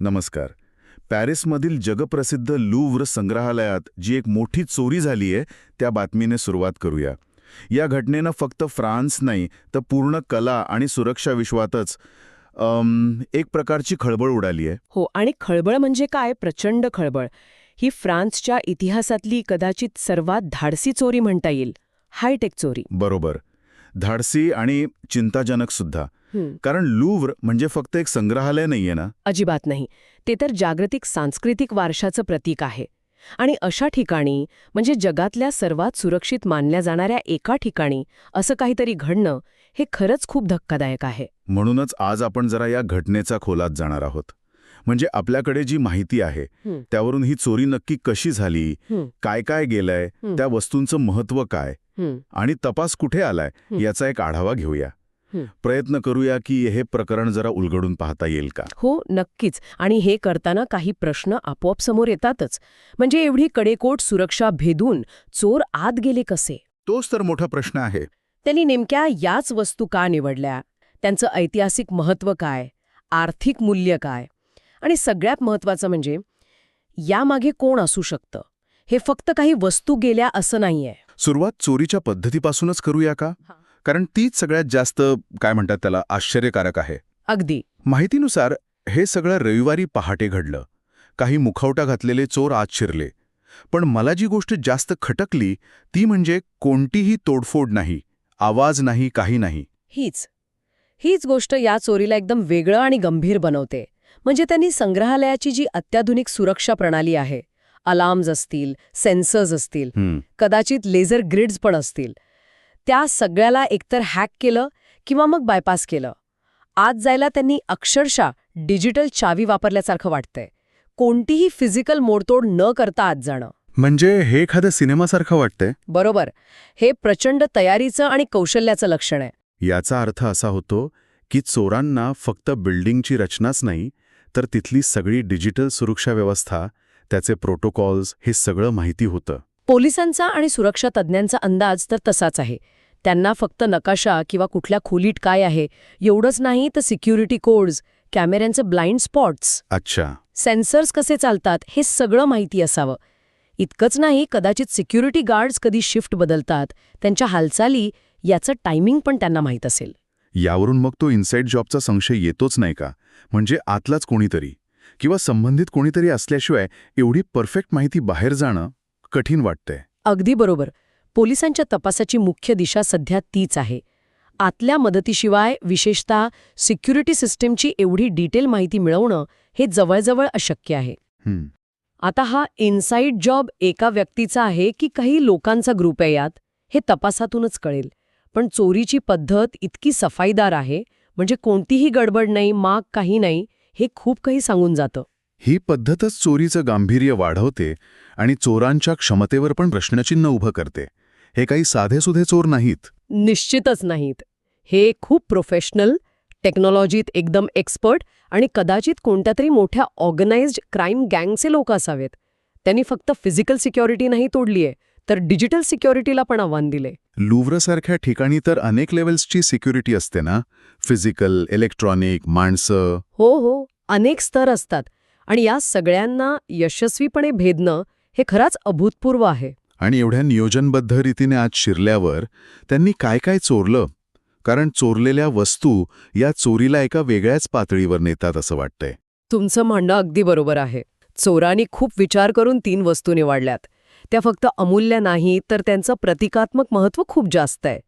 नमस्कार. पॅरिसमधील जगप्रसिद्ध लूव्र संग्रहालयात जी एक मोठी चोरी झाली आहे त्या बातमीने सुरुवात करूया. या घटनेनं फक्त फ्रान्स नाही तर पूर्ण कला आणि सुरक्षा विश्वातच एक प्रकारची खळबळ उडाली आहे हो आणि खळबळ म्हणजे काय? प्रचंड खळबळ. ही फ्रान्सच्या इतिहासातली कदाचित सर्वात धाडसी चोरी म्हणता येईल. हायटेक चोरी. बरोबर. धाडसी आणि चिंताजनक सुद्धा. कारण लूव्र म्हणजे फक्त एक संग्रहालय नाहीये ना अजिबात नाही ते तर जागतिक सांस्कृतिक वारशाचं प्रतीक आहे आणि अशा ठिकाणी म्हणजे जगातल्या सर्वात सुरक्षित मानल्या जाणाऱ्या एका ठिकाणी असं काहीतरी घडणं हे खरंच खूप धक्कादायक आहे म्हणूनच आज आपण जरा या घटनेचा खोलात जाणार आहोत म्हणजे आपल्याकडे जी माहिती आहे. त्यावरून ही चोरी नक्की कशी झाली काय काय गेलंय. त्या वस्तूंचं महत्त्व काय आणि तपास कुठे आलाय. याचा एक आढावा घेऊया. प्रयत्न करूया की हे प्रकरण जरा उलगडून पाहता येईल का? हो नक्कीच. आणि हे करताना काही प्रश्न आपोआप समोर येतातच. म्हणजे एवढी कडेकोट सुरक्षा भेदून चोर आत गेले कसे? तोच तर मोठा प्रश्न आहे. त्यांनी नेमक्या याच वस्तू का निवडल्या? त्यांचं ऐतिहासिक महत्त्व काय? आर्थिक मूल्य काय? आणि सगळ्यात महत्त्वाचं म्हणजे यामागे कोण असू शकतं? हे फक्त काही वस्तू गेल्या असं नाहीये. सुरुवात चोरीच्या पद्धतीपासूनच करूया का. कारण तीच सगळ्यात जास्त काय म्हणतात त्याला आश्चर्यकारक आहे. अगदी. माहितीनुसार हे सगळं रविवारी पहाटे घडलं. काही मुखवटा घातलेले चोर आत शिरले. पण मला जी गोष्ट जास्त खटकली ती म्हणजे कोणतीही तोडफोड नाही आवाज नाही काही नाही. हीच. हीच गोष्ट या चोरीला एकदम वेगळं आणि गंभीर बनवते. म्हणजे त्यांनी संग्रहालयाची जी अत्याधुनिक सुरक्षा प्रणाली आहे अलार्म्स असतील सेन्सर्स असतील कदाचित लेझर ग्रिड्स पण असतील त्या सगळ्याला एकतर हॅक केलं किंवा मग बायपास केलं. आत जायला त्यांनी अक्षरशः डिजिटल चावी वापरल्यासारखं वाटतंय. कोणतीही फिजिकल मोडतोड न करता आत जाणं. म्हणजे हे एखादं सिनेमासारखं वाटतंय? बरोबर. हे प्रचंड तयारीचं आणि कौशल्याचं लक्षण आहे. याचा अर्थ असा होतो की चोरांना फक्त बिल्डिंगची रचनाच नाही तर तिथली सगळी डिजिटल सुरक्षा व्यवस्था त्याचे प्रोटोकॉल्स हे सगळं माहिती होतं. पोलिसांचा आणि सुरक्षा तज्ज्ञांचा अंदाज तर तसाच आहे. त्यांना फक्त नकाशा किंवा कुठल्या खोलीत काय आहे एवढंच नाही तर सिक्युरिटी कोड्स कॅमेऱ्यांचे ब्लाइंड स्पॉट्स अच्छा. सेन्सर्स कसे चालतात हे सगळं माहिती असावं. इतकंच नाही कदाचित सिक्युरिटी गार्ड्स कधी शिफ्ट बदलतात त्यांच्या हालचाली याचं टायमिंग पण त्यांना माहीत असेल. यावरून मग तो इन्साईड जॉबचा संशय येतोच नाही का? म्हणजे आतलाच कोणीतरी किंवा संबंधित कोणीतरी असल्याशिवाय एवढी परफेक्ट माहिती बाहेर जाणं कठीण वाटतंय. अगदी बरोबर. पोलिसांच्या तपासाची मुख्य दिशा सध्या तीच आहे. आतल्या मदतीशिवाय विशेषतः सिक्युरिटी सिस्टीमची एवढी डिटेल माहिती मिळवणं हे जवळजवळ अशक्य आहे. हं, आता हा इनसाईड जॉब एका व्यक्तीचा आहे की काही लोकांचा ग्रुप आहे यात हे तपासातूनच कळेल. पण चोरीची पद्धत इतकी सफाईदार आहे म्हणजे कोणतीही गडबड नाही माग काही नाही हे खूप काही सांगून जातं. ही पद्धतच चोरीचं गांभीर्य वाढवते आणि चोरांच्या क्षमतेवर पण प्रश्नचिन्ह उभं करते. हे काही साधेसुधे चोर नाहीत. निश्चितच नाहीत. हे खूप प्रोफेशनल टेक्नॉलॉजीत एकदम एक्सपर्ट आणि कदाचित कोणत्या तरी मोठ्या ऑर्गनाइज्ड क्राईम गँगचे लोक असावेत. त्यांनी फक्त फिजिकल सिक्युरिटी नाही तोडली आहे तर डिजिटल सिक्युरिटीला पण आव्हान दिले. लुव्रसारख्या ठिकाणी तर अनेक लेव्हल्सची सिक्युरिटी असते ना? फिजिकल इलेक्ट्रॉनिक माणसं. हो हो अनेक स्तर असतात. आणि या सगळ्यांना यशस्वीपणे भेदणं हे खराच अभूतपूर्व आहे. आणि एवढ्या नियोजनबद्ध रीतीने आज शिरल्यावर त्यांनी काय काय चोरलं? कारण चोरलेल्या वस्तू या चोरीला एका वेगळ्याच पातळीवर नेतात असं वाटतंय. तुमचं म्हणणं अगदी बरोबर आहे. चोरांनी खूप विचार करून तीन वस्तू निवडल्यात. त्या फक्त अमूल्य नाही तर त्यांचं प्रतिकात्मक महत्त्व खूप जास्त आहे.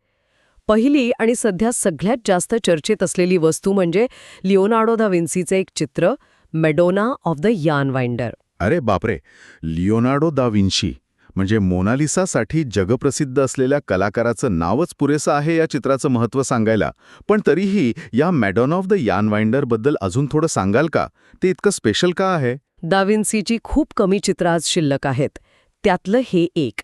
पहिली आणि सध्या सगळ्यात जास्त चर्चेत असलेली वस्तू म्हणजे लिओनार्डो दा विन्सीचे एक चित्र मेडोना ऑफ द यान वाइंडर. अरे बापरे! लिओनार्डो दा विन्शी म्हणजे मोनालिसासाठी जगप्रसिद्ध असलेल्या कलाकाराचं नावच पुरेसं आहे या चित्राचं महत्त्व सांगायला. पण तरीही या मॅडॉन ऑफ द यान वाइंडरबद्दल अजून थोडं सांगाल का? ते इतकं स्पेशल का आहे? दा विन्सीची खूप कमी चित्र आज शिल्लक आहेत. त्यातलं हे एक.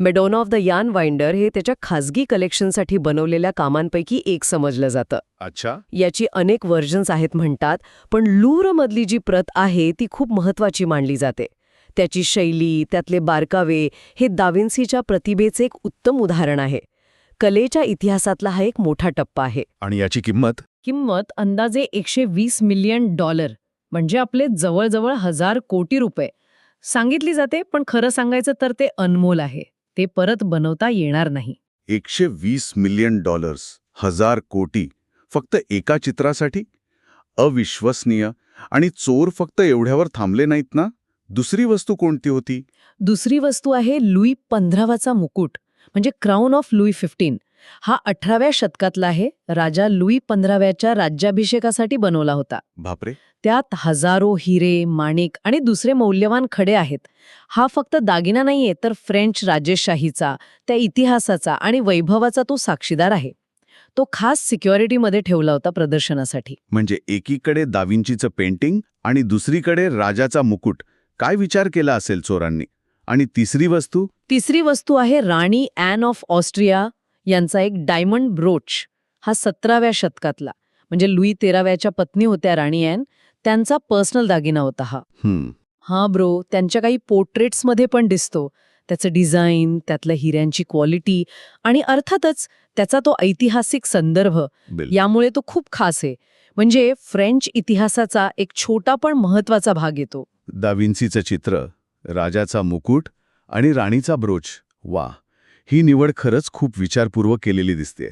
मेडोना ऑफ द यान वाइंडर हे त्याच्या खाजगी कलेक्शनसाठी बनवलेल्या कामांपैकी एक समजलं जातं. अच्छा. याची अनेक व्हर्जन्स आहेत म्हणतात पण लूरमधली जी प्रत आहे ती खूप महत्वाची मानली जाते. त्याची शैली त्यातले बारकावे हे दाविन्सीच्या प्रतिभेचे एक उत्तम उदाहरण आहे. कलेच्या इतिहासातला हा एक मोठा टप्पा आहे. आणि याची किंमत? किंमत अंदाजे एकशे वीस मिलियन डॉलर म्हणजे आपले जवळजवळ हजार कोटी रुपये. सांगितली जाते पण खरं सांगायचं तर ते अनमोल आहे. ते परत बनवता येणार नाही. एकशे वीस मिलियन डॉलर्स हजार कोटी फक्त एका चित्रासाठी? अविश्वसनीय. आणि चोर फक्त एवढ्यावर थांबले नाहीत ना? दुसरी वस्तू कोणती होती? दुसरी वस्तू आहे लुई पंधरावाचा मुकुट म्हणजे क्राऊन ऑफ लुई फिफ्टीन हा अठराव्या शतकातला आहे. राजा लुई पंधराव्याच्या राज्याभिषेकासाठी बनवला होता. बापरे. त्यात हजारो हिरे माणिक आणि दुसरे मौल्यवान खडे आहेत. हा फक्त दागिना नाहीये तर फ्रेंच राजेशाहीचा त्या इतिहासाचा आणि वैभवाचा तो साक्षीदार आहे. तो खास सिक्युरिटीमध्ये ठेवला होता प्रदर्शनासाठी. म्हणजे एकीकडे दाविंचीचं पेंटिंग आणि दुसरीकडे राजाचा मुकुट काय विचार केला असेल चोरांनी? आणि तिसरी वस्तू? तिसरी वस्तू आहे राणी ॲन ऑफ ऑस्ट्रिया यांचा एक डायमंड ब्रोच हा सतराव्या शतकातला. म्हणजे लुई तेराव्याच्या पत्नी होत्या राणी ॲन त्यांचा पर्सनल दागिना होता हा. हम्म. हा ब्रो त्यांच्या काही पोर्ट्रेट्समध्ये पण दिसतो. त्याचं डिझाईन त्यातल्या हिऱ्यांची क्वालिटी आणि अर्थातच त्याचा तो ऐतिहासिक संदर्भ. यामुळे तो खूप खास आहे. म्हणजे फ्रेंच इतिहासाचा एक छोटा पण महत्त्वाचा भाग येतो. दाविन्सीचं चित्र राजाचा मुकुट आणि राणीचा ब्रोच. वा ही निवड खरंच खूप विचारपूर्वक केलेली दिसते.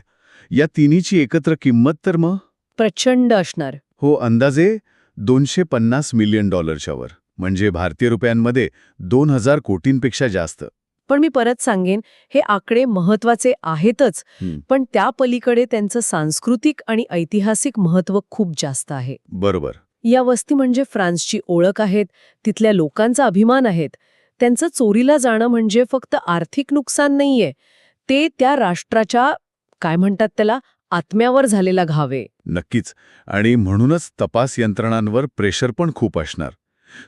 या तिन्हीची एकत्र किंमत तर मग? प्रचंड असणार. हो अंदाजे दोनशे पन्नास मिलियन डॉलरच्या वर. म्हणजे भारतीय रुपयांमध्ये दोन हजार कोटींपेक्षा जास्त. पण मी परत सांगेन हे आकडे महत्त्वाचे आहेतच. पण त्या पलीकडे त्यांचं सांस्कृतिक आणि ऐतिहासिक महत्त्व खूप जास्त आहे. बरोबर. या वस्ती म्हणजे फ्रान्सची ओळख आहेत तिथल्या लोकांचा अभिमान आहेत. त्यांचं चोरीला जाणं म्हणजे फक्त आर्थिक नुकसान नाहीये. ते त्या राष्ट्राच्या काय म्हणतात त्याला आत्म्यावर झालेला घावे नक्कीच. आणि म्हणूनच तपास यंत्रणांवर प्रेशर पण खूप असणार.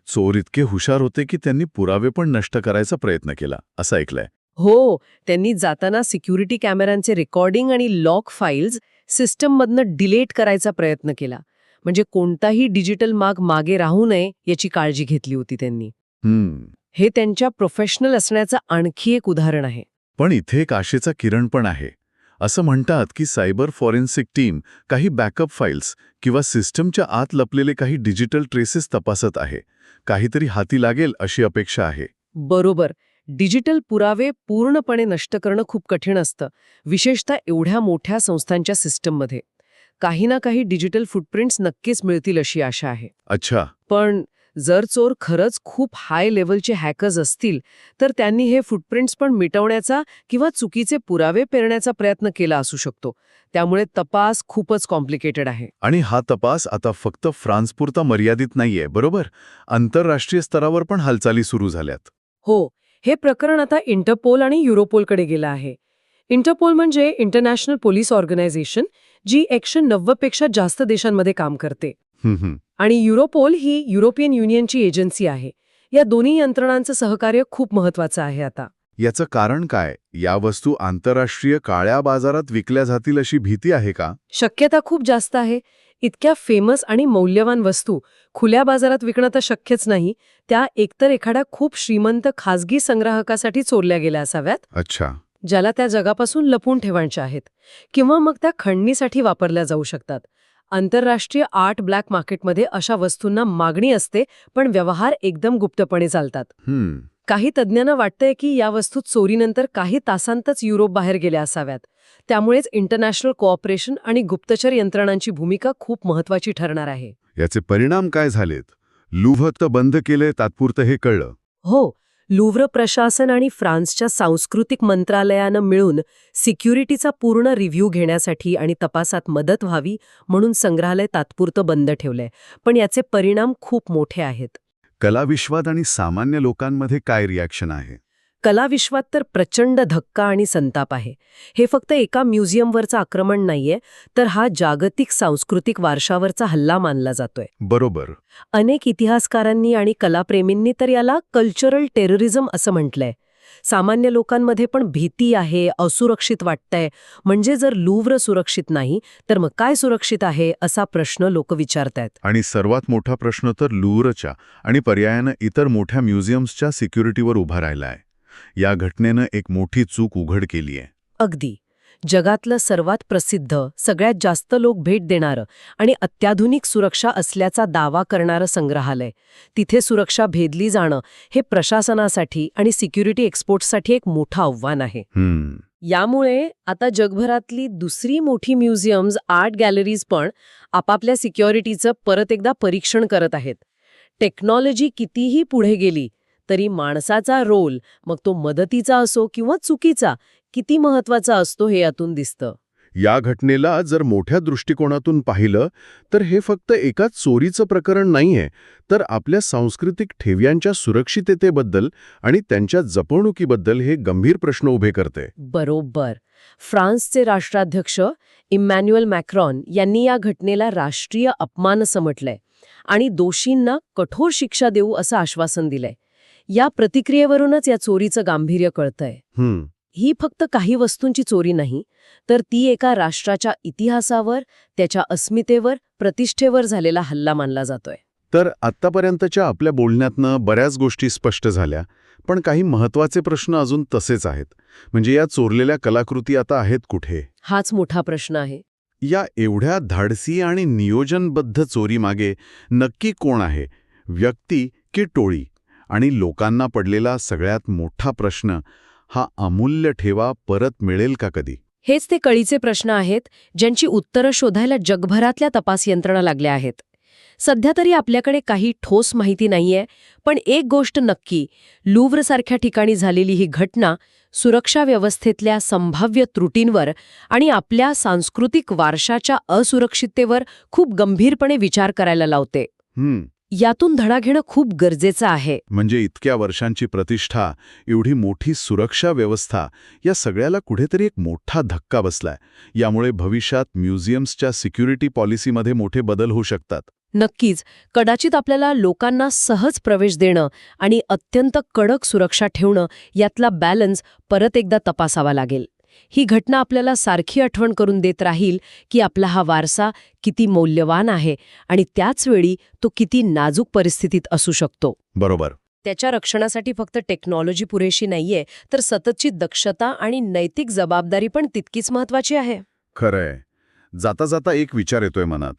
चोर इतके हुशार होते की त्यांनी पुरावे पण नष्ट करायचा प्रयत्न केला असं ऐकलंय. हो त्यांनी जाताना सिक्युरिटी कॅमेऱ्यांचे रेकॉर्डिंग आणि लॉक फाईल्स सिस्टममधनं डिलेट करायचा प्रयत्न केला. म्हणजे कोणताही डिजिटल माग मागे राहू नये याची काळजी घेतली होती त्यांनी. हम्म. हे त्यांच्या प्रोफेशनल असण्याचं आणखी एक उदाहरण आहे. पण इथे एक आशेचा किरण पण आहे. असं म्हणतात की सायबर फॉरेन्सिक टीम काही बॅकअप फाईल्स किंवा सिस्टमच्या आत लपलेले काही डिजिटल ट्रेसेस तपासत आहे. काहीतरी हाती लागेल अशी अपेक्षा आहे. बरोबर. डिजिटल पुरावे पूर्णपणे नष्ट करणं खूप कठीण असतं विशेषतः एवढ्या मोठ्या संस्थांच्या सिस्टममध्ये. काही ना काही डिजिटल फुटप्रिंट्स नक्कीच मिळतील अशी आशा आहे. अच्छा. पण जर चोर खरंच खूप हाय लेवलचे हॅकर्स असतील तर त्यांनी हे फुटप्रिंट्स पण मिटवण्याचा किंवा चुकीचे पुरावे पेरण्याचा प्रयत्न केला असू शकतो. त्यामुळे तपास खूपच कॉम्प्लिकेटेड आहे. आणि हा तपास आता फक्त फ्रान्सपुरता मर्यादित नाहीये बरोबर? आंतरराष्ट्रीय स्तरावर पण हालचाली सुरू झाल्यात. हो हे प्रकरण आता इंटरपोल आणि युरोपोलकडे गेलं आहे. इंटरपोल म्हणजे इंटरनॅशनल पोलीस ऑर्गनायझेशन जी एकशे नव्वदपेक्षा जास्त देशांमध्ये काम करते. आणि युरोपोल ही युरोपियन युनियनची एजन्सी आहे. या दोन्ही यंत्रणांचं सहकार्य खूप महत्वाचं आहे आता. याचं कारण काय? या वस्तू आंतरराष्ट्रीय काळ्या बाजारात विकल्या जातील अशी भीती आहे का? शक्यता खूप जास्त आहे. इतक्या फेमस आणि मौल्यवान वस्तू खुल्या बाजारात विकणं तर शक्यच नाही त्या एकतर एखाद्या खूप श्रीमंत खाजगी संग्राहकासाठी चोरल्या गेल्या असाव्यात अच्छा. ज्याला त्या जगापासून लपून ठेवायच्या आहेत किंवा मग त्या खंडणीसाठी वापरल्या जाऊ शकतात. आंतरराष्ट्रीय आर्ट ब्लॅक मार्केटमध्ये अशा वस्तूंना मागणी असते पण व्यवहार एकदम गुप्तपणे चालतात. हम्म. काही तज्ज्ञांना वाटतंय की या वस्तू चोरीनंतर काही तासांतच युरोप बाहेर गेल्या असाव्यात. त्यामुळेच इंटरनॅशनल कोऑपरेशन आणि गुप्तचर यंत्रणांची भूमिका खूप महत्वाची ठरणार आहे. याचे परिणाम काय झालेत? लुव्ह बंद केले तात्पुरतं हे कळलं. हो लुव्र प्रशासन आणि फ्रान्सच्या सांस्कृतिक मंत्रालयानं मिळून सिक्युरिटीचा पूर्ण रिव्ह्यू घेण्यासाठी आणि तपासात मदत व्हावी म्हणून संग्रहालय तात्पुरतं बंद ठेवलंय. पण याचे परिणाम खूप मोठे आहेत. कलाविश्वात आणि सामान्य लोकांमध्ये काय रिॲक्शन आहे? कलाविश्वात तर प्रचंड धक्का आणि संताप आहे. हे फक्त एका म्युझियमवरचं आक्रमण नाहीये तर हा जागतिक सांस्कृतिक वारशावरचा हल्ला मानला जातोय. बरोबर. अनेक इतिहासकारांनी आणि कलाप्रेमींनी तर याला कल्चरल टेररिझम असं म्हटलंय. सामान्य लोकांमध्ये पण भीती आहे असुरक्षित वाटतंय. म्हणजे जर लुव्र सुरक्षित नाही तर मग काय सुरक्षित आहे असा प्रश्न लोक विचारतायत. आणि सर्वात मोठा प्रश्न तर लुवरच्या आणि पर्यायानं इतर मोठ्या म्युझियम्सच्या सिक्युरिटीवर उभा राहिला आहे या घटनेनं एक मोठी चूक उघड केली आहे. अगदी. जगातलं सर्वात प्रसिद्ध सगळ्यात जास्त लोक भेट देणारं आणि अत्याधुनिक सुरक्षा असल्याचा दावा करणारं संग्रहालय. तिथे सुरक्षा भेदली जाणं हे प्रशासनासाठी आणि सिक्युरिटी एक्सपोर्ट्ससाठी एक मोठं आव्हान आहे. यामुळे आता जगभरातली दुसरी मोठी म्युझियम्स आर्ट गॅलरीज पण आपापल्या सिक्युरिटीचं परत एकदा परीक्षण करत आहेत. टेक्नॉलॉजी कितीही पुढे गेली तरी माणसाचा रोल मग तो मदतीचा असो किंवा चुकीचा किती महत्त्वाचा असतो हे यातून दिसतं. या घटनेला जर मोठ्या दृष्टिकोनातून पाहिलं तर हे फक्त एका चोरीचं प्रकरण नाहीये तर आपल्या सांस्कृतिक ठेव्यांच्या सुरक्षिततेबद्दल आणि त्यांच्या जपवणुकीबद्दल हे गंभीर प्रश्न उभे करते. बरोबर. फ्रान्सचे राष्ट्राध्यक्ष इमॅन्युअल मॅक्रॉन यांनी या घटनेला राष्ट्रीय अपमान असं म्हटलंय आणि दोषींना कठोर शिक्षा देऊ असं आश्वासन दिलंय. या प्रतिक्रियेवरूनच या चोरीचं गांभीर्य कळतंय. हम्म. ही फक्त काही वस्तूंची चोरी नाही तर ती एका राष्ट्राच्या इतिहासावर त्याच्या अस्मितेवर प्रतिष्ठेवर झालेला हल्ला मानला जातोय. तर आत्तापर्यंतच्या आपल्या बोलण्यातनं बऱ्याच गोष्टी स्पष्ट झाल्या पण काही महत्त्वाचे प्रश्न अजून तसेच आहेत. म्हणजे या चोरलेल्या कलाकृती आता आहेत कुठे? हाच मोठा प्रश्न आहे. या एवढ्या धाडसी आणि नियोजनबद्ध चोरीमागे नक्की कोण आहे? व्यक्ती की टोळी? आणि लोकांना पडलेला सगळ्यात मोठा प्रश्न हा अमूल्य ठेवा परत मिळेल का कधी? हेच ते कळीचे प्रश्न आहेत ज्यांची उत्तरं शोधायला जगभरातल्या तपास यंत्रणा लागल्या आहेत. सध्या तरी आपल्याकडे काही ठोस माहिती नाहीये पण एक गोष्ट नक्की लुव्रसारख्या ठिकाणी झालेली ही घटना सुरक्षा व्यवस्थेतल्या संभाव्य त्रुटींवर आणि आपल्या सांस्कृतिक वारशाच्या असुरक्षिततेवर खूप गंभीरपणे विचार करायला लावते. हम्म. यातून धडा घेणं खूप गरजेचं आहे. म्हणजे इतक्या वर्षांची प्रतिष्ठा एवढी मोठी सुरक्षा व्यवस्था या सगळ्याला कुठेतरी एक मोठा धक्का बसलाय. यामुळे भविष्यात म्युझियम्सच्या सिक्युरिटी पॉलिसीमध्ये मोठे बदल होऊ शकतात. नक्कीच कदाचित आपल्याला लोकांना सहज प्रवेश देणं आणि अत्यंत कडक सुरक्षा ठेवणं यातला बॅलन्स परत एकदा तपासावा लागेल. ही घटना आपल्याला सारखी आठवण करून देत राहील की आपला हा वारसा किती मौल्यवान आहे आणि त्याचवेळी तो किती नाजूक परिस्थितीत असू शकतो. बरोबर. त्याच्या रक्षणासाठी फक्त टेक्नॉलॉजी पुरेशी नाहीये तर सततची दक्षता आणि नैतिक जबाबदारी पण तितकीच महत्वाची आहे. खरंय. जाता जाता एक विचार येतोय मनात.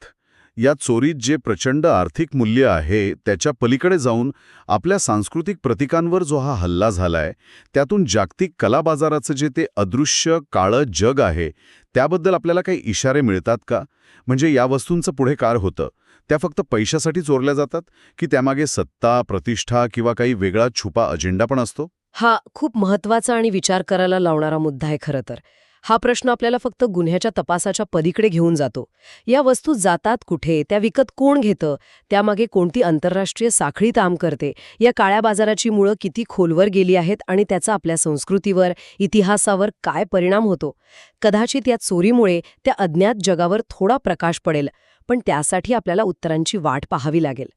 या चोरीत जे प्रचंड आर्थिक मूल्य आहे त्याच्या पलीकडे जाऊन आपल्या सांस्कृतिक प्रतीकांवर जो हा हल्ला झालाय त्यातून जागतिक कला बाजाराचं जे ते अदृश्य काळं जग आहे त्याबद्दल आपल्याला काही इशारे मिळतात का? म्हणजे या वस्तूंचं पुढे कार होतं? त्या फक्त पैशासाठी चोरल्या जातात? की त्यामागे सत्ता प्रतिष्ठा किंवा काही वेगळा छुपा अजेंडा पण असतो? हा खूप महत्त्वाचा आणि विचार करायला लावणारा मुद्दा आहे खरं तर. हा प्रश्न आपल्याला फक्त गुन्ह्याच्या तपासाच्या पलीकडे घेऊन जातो. या वस्तू जातात कुठे? त्या विकत कोण घेतं? त्यामागे कोणती आंतरराष्ट्रीय साखळी काम करते? या काळ्या बाजाराची मुळं किती खोलवर गेली आहेत आणि त्याचा आपल्या संस्कृतीवर इतिहासावर काय परिणाम होतो? कदाचित या चोरीमुळे त्या अज्ञात जगावर थोडा प्रकाश पडेल पण त्यासाठी आपल्याला उत्तरांची वाट पाहावी लागेल.